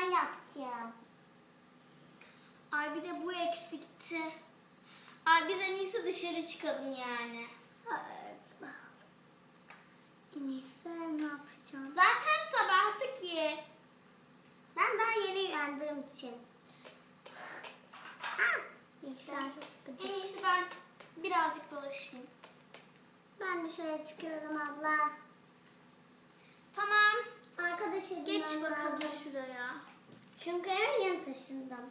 yapacağım. Ay bir de bu eksikti. Ay biz en iyisi dışarı çıkalım yani. Evet. En iyisi ne yapacağım? Zaten sabahtı ki. Ben daha yeni uyandığım için. Ah! Çok En iyisi ben birazcık dolaşayım. Ben dışarı çıkıyorum abla. Tamam. Arkadaş bakalım lazım. şuraya. Çünkü eve yeni taşındım.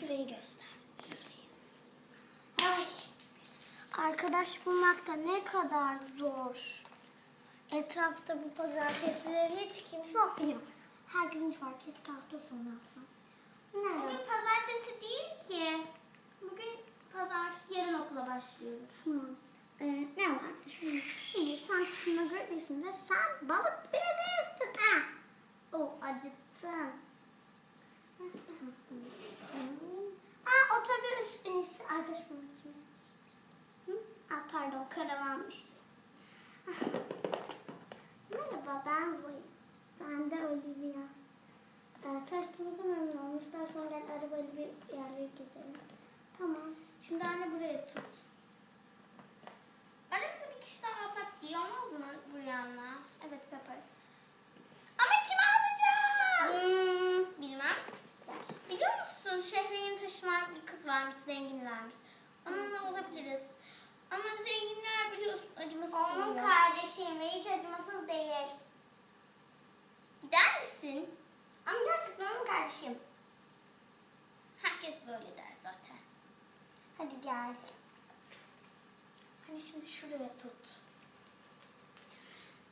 Şurayı göster. Ay. Arkadaş bulmak da ne kadar zor. Etrafta bu pazartesileri hiç kimse olmuyor. Her gün var. Keşke hafta sonu yapsam. Bugün Ne? pazartesi değil ki. Bugün pazar, yarın okula başlıyoruz. Tamam. Ee, ne var? Şimdi, sen çıkma gördüğünde sen balık veriyorsun. Ha. O acıttın. Aa otobüs. En iyisi arkadaşım. Hı? Aa, pardon karavanmış. Merhaba ben Zoe. Ben de Olivia. Ee, tanıştığımıza Şimdi anne buraya tut. Aramızda bir kişi daha alsak iyi olmaz mı Brianna? Evet Pepper. Ama kimi alacağız? Hmm. Bilmem. Biliyor musun şehre yeni taşınan bir kız varmış, zenginlermiş. Onunla olabiliriz. Ama zenginler biliyorsun acımasız Onun oluyor. kardeşim ve hiç acımasız değil. Gider misin? Ama gerçekten onun kardeşim. Gel. Hani şimdi şuraya tut.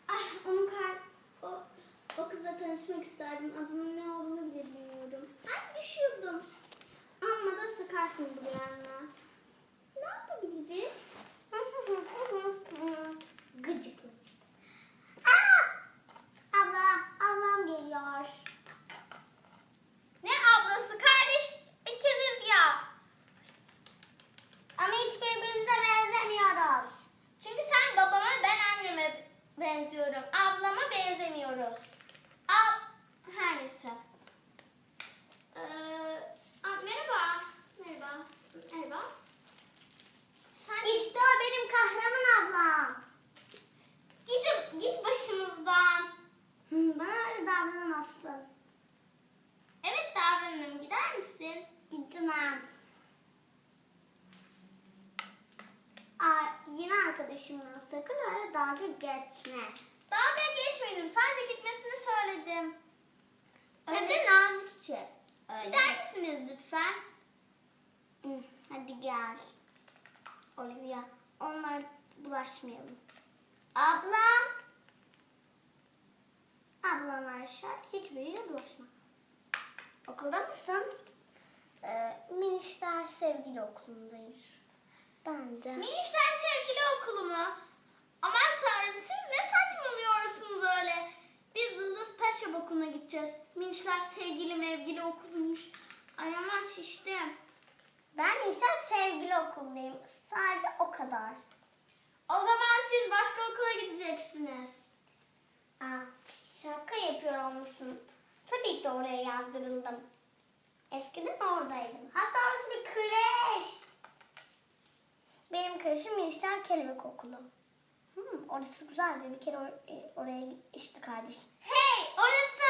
Ah onun kar... O, o kızla tanışmak isterdim. Adının ne olduğunu bile bilmiyorum. Ay düşüyordum. Amma da sıkarsın bu yanına. Ne yapabilirim? Gıcık. Aa! Abla, ablam geliyor. Ne ablası? Kardeş ikiziz ya. Ama hiç birbirimize benzemiyoruz. Çünkü sen babama ben anneme benziyorum. Ablama benzemiyoruz. Al. Her neyse. Ee, aa, merhaba. Merhaba. Merhaba. Sen İşte o benim kahraman ablam. gidip git başımızdan. Hı, Bana öyle davranamazsın. Evet davranırım. Gider misin? Gitmem. Aa, arkadaşımla sakın öyle dalga geçme. Dalga geçmedim. Sadece gitmesini söyledim. Hem de nazikçe. Öyle. Gider misiniz lütfen? Hadi gel. Olivia, onlar bulaşmayalım. Ablam. Ablam Ayşe, hiçbiriyle bulaşma. Okulda mısın? Ee, Minişler Sevgili Okulu'ndayım. Ben de. Minişler mu? Aman tanrım siz ne saçmalıyorsunuz öyle? Biz Yıldız Paşa okuluna gideceğiz. Minişler sevgili mevgili okuluymuş. Ay aman şiştim. Ben Minişler Sevgili Okulu'ndayım. Sadece o kadar. O zaman siz başka okula gideceksiniz. Aa, şaka yapıyor olmuşsun. Tabii ki oraya yazdırıldım. Eskiden oradaydım. Hatta orası bir kreş. Benim kreşim Minişler Kelebek Okulu. Hmm, orası güzeldi. Bir kere or- e, oraya gitmişti kardeşim. Hey orası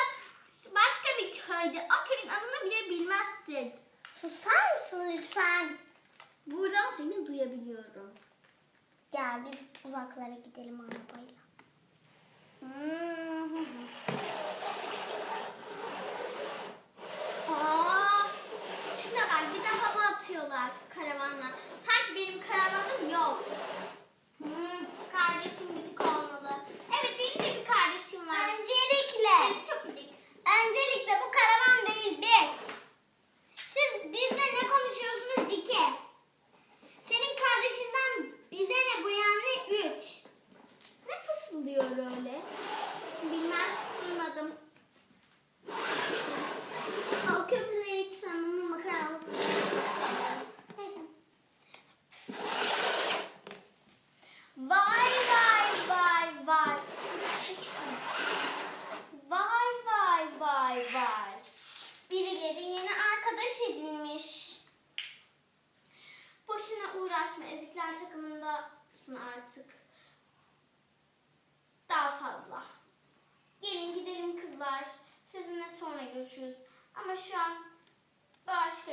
başka bir köydü. O köyün adını bile bilmezsin. Susar mısın lütfen? Buradan seni duyabiliyorum. Gel biz uzaklara gidelim arabayla. Hmm. Aa, şuna bak bir de atıyorlar karavanla. Sanki benim karavanım yok. Hmm, kardeşim gıcık olmalı. Evet benim de bir kardeşim var. Öncelikle. Evet çok gıcık. Öncelikle bu karavan değil bir. Siz bizle ne konuşuyorsunuz iki. Senin kardeşinden bize ne bu yani üç. Ne fısıldıyor öyle? Bilmem duymadım. O köprüleri hiç sanmam ama karanlık. Neyse. Vay vay Peri yeni arkadaş edinmiş. Boşuna uğraşma ezikler takımındasın artık. Daha fazla. Gelin gidelim kızlar. Sizinle sonra görüşürüz. Ama şu an başka